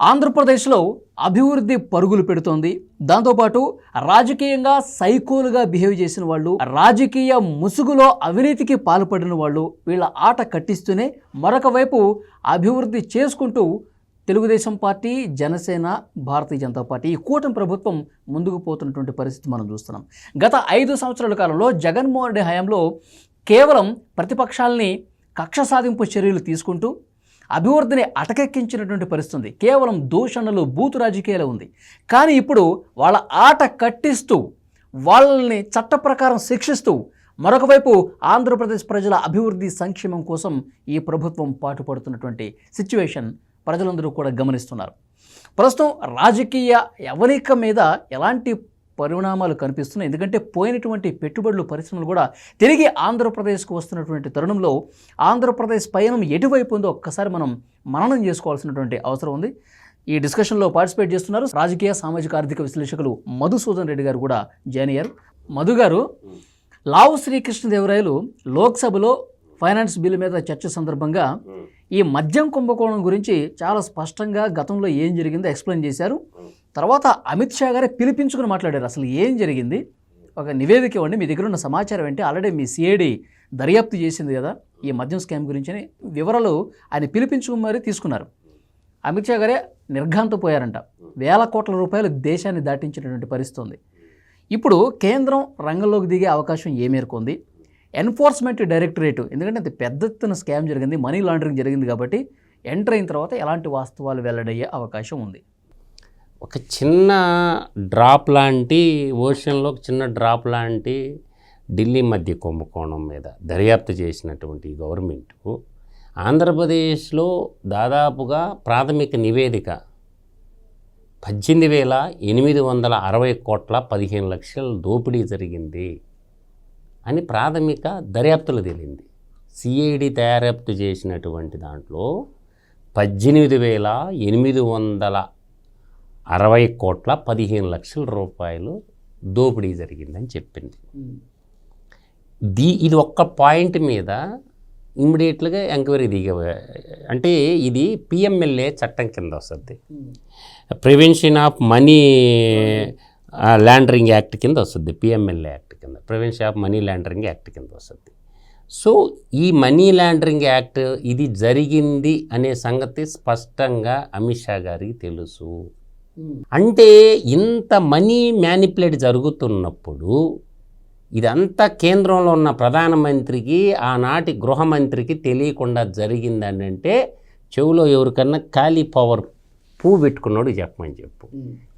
ఆంధ్రప్రదేశ్లో అభివృద్ధి పరుగులు పెడుతోంది. దాంతోపాటు రాజకీయంగా సైకోలుగా బిహేవ్ చేసిన వాళ్ళు రాజకీయ ముసుగులో అవినీతికి పాల్పడిన వాళ్ళు వీళ్ళ ఆట కట్టిస్తూనే మరొక వైపు అభివృద్ధి చేసుకుంటూ తెలుగుదేశం పార్టీ జనసేన భారతీయ జనతా పార్టీ ఈ కూటమి ప్రభుత్వం ముందుకు పోతున్నటువంటి పరిస్థితి మనం చూస్తున్నాం. గత ఐదు సంవత్సరాల కాలంలో జగన్మోహన్ రెడ్డి హయాంలో కేవలం ప్రతిపక్షాలని కక్ష సాధింపు చర్యలు తీసుకుంటూ అభివృద్ధిని అటకెక్కించినటువంటి పరిస్థితి కేవలం దూషణలు బూతు రాజకీయాలు ఉంది. కానీ ఇప్పుడు వాళ్ళ ఆట కట్టిస్తూ వాళ్ళని చట్ట ప్రకారం శిక్షిస్తూ మరొకవైపు ఆంధ్రప్రదేశ్ ప్రజల అభివృద్ధి సంక్షేమం కోసం ఈ ప్రభుత్వం పాటుపడుతున్నటువంటి సిచ్యువేషన్ ప్రజలందరూ కూడా గమనిస్తున్నారు. ప్రస్తుతం రాజకీయ ఎవరిక మీద ఎలాంటి పరిణామాలు కనిపిస్తున్నాయి. ఎందుకంటే పోయినటువంటి పెట్టుబడులు పరిశ్రమలు కూడా తిరిగి ఆంధ్రప్రదేశ్కు వస్తున్నటువంటి తరుణంలో ఆంధ్రప్రదేశ్ పయనం ఎటువైపు ఉందో ఒక్కసారి మనం మననం చేసుకోవాల్సినటువంటి అవసరం ఉంది. ఈ డిస్కషన్లో పార్టిసిపేట్ చేస్తున్నారు రాజకీయ సామాజిక ఆర్థిక విశ్లేషకులు మధుసూదన్ రెడ్డి గారు కూడా జాయిన్ అయ్యారు. మధు గారు లావు శ్రీకృష్ణదేవరాయలు లోక్సభలో ఫైనాన్స్ బిల్లు మీద చర్చ సందర్భంగా ఈ మద్యం కుంభకోణం గురించి చాలా స్పష్టంగా గతంలో ఏం జరిగిందో ఎక్స్ప్లెయిన్ చేశారు. తర్వాత అమిత్ షా గారే పిలిపించుకుని మాట్లాడారు. అసలు ఏం జరిగింది? ఒక నివేదిక ఇవ్వండి. మీ దగ్గర ఉన్న సమాచారం ఏంటి? ఆల్రెడీ మీ సిఐడి దర్యాప్తు చేసింది కదా ఈ మద్యం స్కామ్ గురించి అని వివరాలు ఆయన పిలిపించుకుని మరీ తీసుకున్నారు. అమిత్ షా గారే నిర్ఘాంతపోయారంట వేల కోట్ల రూపాయలు దేశాన్ని దాటించినటువంటి పరిస్థితి ఉంది. ఇప్పుడు కేంద్రం రంగంలోకి దిగే అవకాశం ఏ మేరకు ఉంది? ఎన్ఫోర్స్మెంట్ డైరెక్టరేట్ ఎందుకంటే అది పెద్ద ఎత్తున స్కామ్ జరిగింది మనీ లాండరింగ్ జరిగింది కాబట్టి ఎంటర్ అయిన తర్వాత ఎలాంటి వాస్తవాలు వెల్లడయ్యే అవకాశం ఉంది? ఒక చిన్న డ్రాప్ లాంటి ఓషన్లో ఒక చిన్న డ్రాప్ లాంటి ఢిల్లీ మధ్య కుంభకోణం మీద దర్యాప్తు చేసినటువంటి గవర్నమెంట్ గవర్నమెంటు ఆంధ్రప్రదేశ్లో దాదాపుగా ప్రాథమిక నివేదిక పద్దెనిమిది వేల ఎనిమిది వందల అరవై కోట్ల పదిహేను లక్షల దోపిడీ జరిగింది అని ప్రాథమిక దర్యాప్తులు తేలింది. సిఐడి దర్యాప్తు చేసినటువంటి దాంట్లో పద్దెనిమిది వేల ఎనిమిది వందల అరవై కోట్ల పదిహేను లక్షల రూపాయలు దోపిడీ జరిగిందని చెప్పింది. దీ ఇది ఒక్క పాయింట్ మీద ఇమ్మీడియట్గా ఎంక్వైరీ దిగ అంటే ఇది పిఎంఎల్ఏ చట్టం కింద వస్తుంది. Prevention of money laundering act కింద వస్తుంది పిఎంఎల్ఏ యాక్ట్ కింద. Prevention of money laundering act కింద వస్తుంది. సో ఈ మనీ ల్యాండరింగ్ యాక్ట్ ఇది జరిగింది అనే సంగతి స్పష్టంగా అమిత్ షా గారికి తెలుసు. అంటే ఇంత మనీ మ్యానిపులేట్ జరుగుతున్నప్పుడు ఇదంతా కేంద్రంలో ఉన్న ప్రధానమంత్రికి ఆనాటి గృహమంత్రికి తెలియకుండా జరిగిందని అంటే చెవిలో ఎవరికన్నా ఖాళీ పవర్ పువ్వు పెట్టుకున్నాడు చెప్పమని చెప్పు.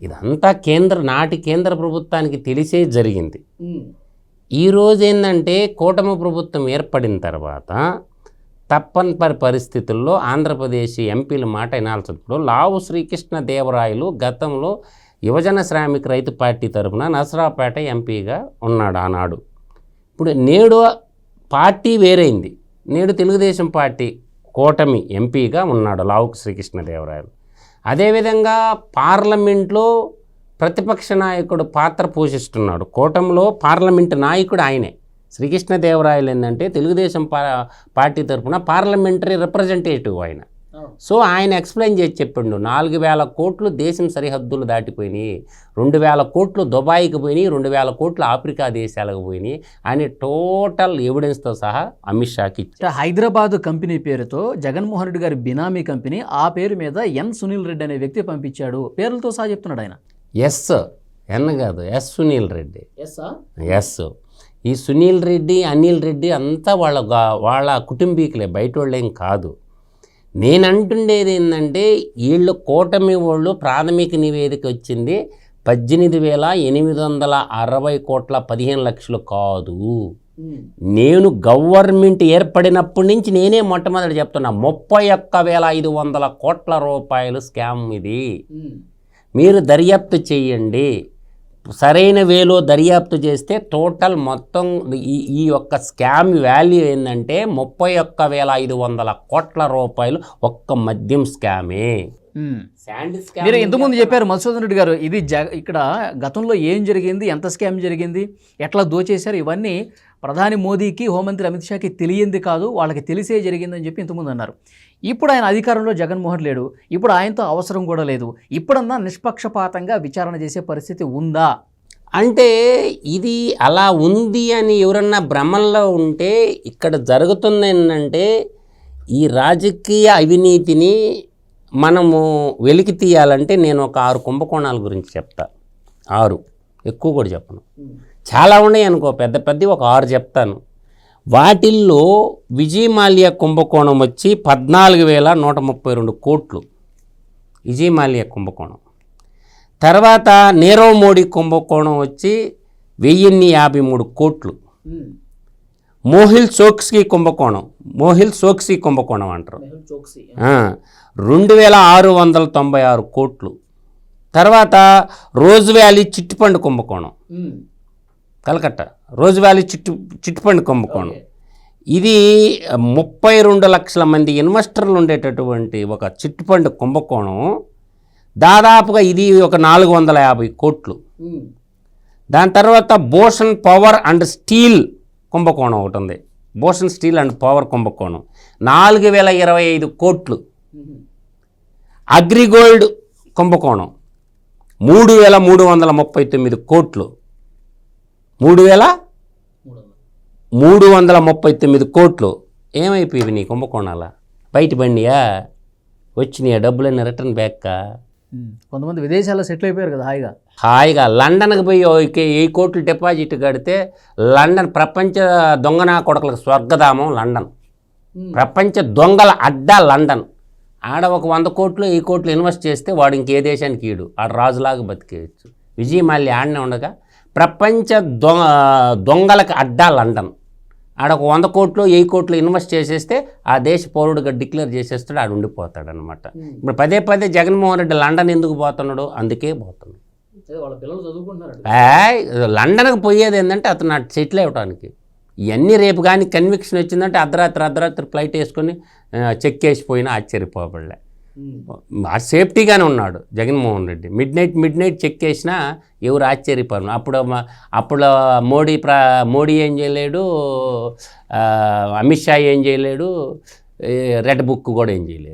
ఇదంతా కేంద్ర నాటి కేంద్ర ప్రభుత్వానికి తెలిసే జరిగింది. ఈ రోజు ఏంటంటే కూటమి ప్రభుత్వం ఏర్పడిన తర్వాత తప్పనిపరి పరిస్థితుల్లో ఆంధ్రప్రదేశ్ ఎంపీల మాట వినాల్సినప్పుడు లావు శ్రీకృష్ణ దేవరాయలు గతంలో యువజన శ్రామిక రైతు పార్టీ తరఫున నసరాపేట ఎంపీగా ఉన్నాడు ఆనాడు. ఇప్పుడు నేడు పార్టీ వేరైంది. నేడు తెలుగుదేశం పార్టీ కూటమి ఎంపీగా ఉన్నాడు లావు శ్రీకృష్ణదేవరాయలు అదేవిధంగా పార్లమెంట్లో ప్రతిపక్ష నాయకుడు పాత్ర పోషిస్తున్నాడు. కూటమిలో పార్లమెంటు నాయకుడు ఆయనే. శ్రీకృష్ణదేవరాయలు ఏంటంటే తెలుగుదేశం పా పార్టీ తరఫున పార్లమెంటరీ రిప్రజెంటేటివ్ ఆయన. సో ఆయన ఎక్స్ప్లెయిన్ చేసి చెప్పిండు నాలుగు వేల కోట్లు దేశం సరిహద్దులు దాటిపోయినాయి రెండు వేల కోట్లు దుబాయ్కి పోయినాయి రెండు వేల కోట్లు ఆఫ్రికా దేశాలకు పోయినాయి అని టోటల్ ఎవిడెన్స్తో సహా అమిత్ షాకి హైదరాబాద్ కంపెనీ పేరుతో జగన్మోహన్ రెడ్డి గారి బినామీ కంపెనీ ఆ పేరు మీద ఎన్ సునీల్ రెడ్డి అనే వ్యక్తి పంపించాడు. పేర్లతో సహా చెప్తున్నాడు ఆయన. ఎస్ ఎన్ కాదు ఎస్ సునీల్ రెడ్డి. ఎస్. ఈ సునీల్ రెడ్డి అనిల్ రెడ్డి అంతా వాళ్ళ వాళ్ళ కుటుంబీకులే బయట వాళ్ళేం కాదు. నేను అంటుండేది ఏంటంటే వీళ్ళు కూటమి వాళ్ళు ప్రాథమిక నివేదిక వచ్చింది పద్దెనిమిది వేల ఎనిమిది వందల అరవై కోట్ల పదిహేను లక్షలు కాదు. నేను గవర్నమెంట్ ఏర్పడినప్పటి నుంచి నేనే మొట్టమొదటి చెప్తున్నా ముప్పై ఒక్క వేల ఐదు వందల కోట్ల రూపాయలు స్కామ్ ఇది. మీరు దర్యాప్తు చేయండి. సరైన వేలో దర్యాప్తు చేస్తే టోటల్ మొత్తం ఈ ఈ యొక్క స్కామ్ వాల్యూ ఏంటంటే ముప్పై ఒక్క వేల ఐదు వందల కోట్ల రూపాయలు ఒక్క మద్యం స్కామే. మీరు ఇంతకుముందు చెప్పారు మధుసూదన్ రెడ్డి గారు ఇది జ ఇక్కడ గతంలో ఏం జరిగింది ఎంత స్కామ్ జరిగింది ఎట్లా దోచేశారు ఇవన్నీ ప్రధాని మోదీకి హోంమంత్రి అమిత్ షాకి తెలియంది కాదు వాళ్ళకి తెలిసే జరిగిందని చెప్పి ఇంతకుముందు అన్నారు. ఇప్పుడు ఆయన అధికారంలో జగన్మోహన్ లేడు ఇప్పుడు ఆయనతో అవసరం కూడా లేదు ఇప్పుడన్నా నిష్పక్షపాతంగా విచారణ చేసే పరిస్థితి ఉందా? అంటే ఇది అలా ఉంది అని ఎవరన్నా భ్రమల్లో ఉంటే ఇక్కడ జరుగుతుంది ఏంటంటే ఈ రాజకీయ అవినీతిని మనము వెలికి తీయాలంటే నేను ఒక ఆరు కుంభకోణాల గురించి చెప్తా. ఆరు. ఎక్కువ కూడా చెప్పను. చాలా ఉన్నాయి అనుకో పెద్ద పెద్ద ఒక ఆరు చెప్తాను. వాటిల్లో విజయమాల్య కుంభకోణం వచ్చి పద్నాలుగు వేల నూట ముప్పై రెండు కోట్లు. విజయమాల్య కుంభకోణం. తర్వాత నీరవ్ మోడీ కుంభకోణం వచ్చి వెయ్యిన్ని యాభై మూడు కోట్లు. మోహిల్ సోక్స్కీ కుంభకోణం. మోహిల్ సోక్సీ కుంభకోణం అంటారు. రెండు వేల ఆరు వందల తొంభై ఆరు కోట్లు. తర్వాత రోజ్ వ్యాలీ చిట్టుపండు కుంభకోణం. కలకత్తా. రోజ్ వ్యాలీ చిట్టు చిట్టుపండు కుంభకోణం. ఇది ముప్పై రెండు లక్షల మంది ఇన్వెస్టర్లు ఉండేటటువంటి ఒక చిట్టుపండు కుంభకోణం. దాదాపుగా ఇది ఒక నాలుగు వందల యాభై కోట్లు. దాని తర్వాత భూషణ్ పవర్ అండ్ స్టీల్ కుంభకోణం ఒకటి ఉంది. భూషణ్ స్టీల్ అండ్ పవర్ కుంభకోణం. నాలుగు వేల ఇరవై ఐదు కోట్లు. అగ్రిగోల్డ్ కుంభకోణం. మూడు వేల మూడు వందల ముప్పై తొమ్మిది కోట్లు. మూడు వేల మూడు వందల ముప్పై తొమ్మిది కోట్లు. ఏమైపోయి నీ కుంభకోణాల? బయట బండియా? వచ్చినాయా డబ్బులన్నీ రిటర్న్ బ్యాక్కా? ఉమ్. కొంతమంది విదేశాల్లో సెటిల్ అయిపోయారు కదా హాయిగా. హాయిగా లండన్కి పోయి వెయ్యి కోట్లు డిపాజిట్ కడితే లండన్ ప్రపంచ దొంగనా కొడకలకు స్వర్గధామం లండన్. ప్రపంచ దొంగల అడ్డా లండన్. ఆడ ఒక వంద కోట్లు వెయ్యి కోట్లు ఇన్వెస్ట్ చేస్తే వాడు ఇంకే దేశానికి ఈడు. ఆడ రాజులాగా బతికేయచ్చు. విజయ్ మళ్ళీ ఆడనే ఉండగా ప్రపంచ దొంగ దొంగలకు అడ్డా లండన్. ఆడ ఒక వంద కోట్లు వెయ్యి కోట్లు ఇన్వెస్ట్ చేసేస్తే ఆ దేశ పౌరుడిగా డిక్లేర్ చేసేస్తాడు ఆడు ఉండిపోతాడు అనమాట ఇప్పుడు పదే పదే జగన్మోహన్ రెడ్డి లండన్ ఎందుకు పోతున్నాడు? అందుకే పోతున్నాడు. లండన్కి పోయేది ఏంటంటే అతను సెటిల్ అవ్వడానికి ఇవన్నీ రేపు కానీ కన్విక్షన్ వచ్చిందంటే అర్ధరాత్రి అర్ధరాత్రి ఫ్లైట్ వేసుకొని చెక్ వేసిపోయినా ఆశ్చర్యపోబడలే. ఆ సేఫ్టీగానే ఉన్నాడు Jaganmohan Reddy. Midnight midnight check చేసినా ఎవరు ఆశ్చర్యపడరు. అప్పుడు అప్పుడు మోడీ ప్ర మోడీ ఏం చేయలేడు అమిత్ షా ఏం చేయలేడు రెడ్ బుక్ కూడా ఏం చేయలేదు.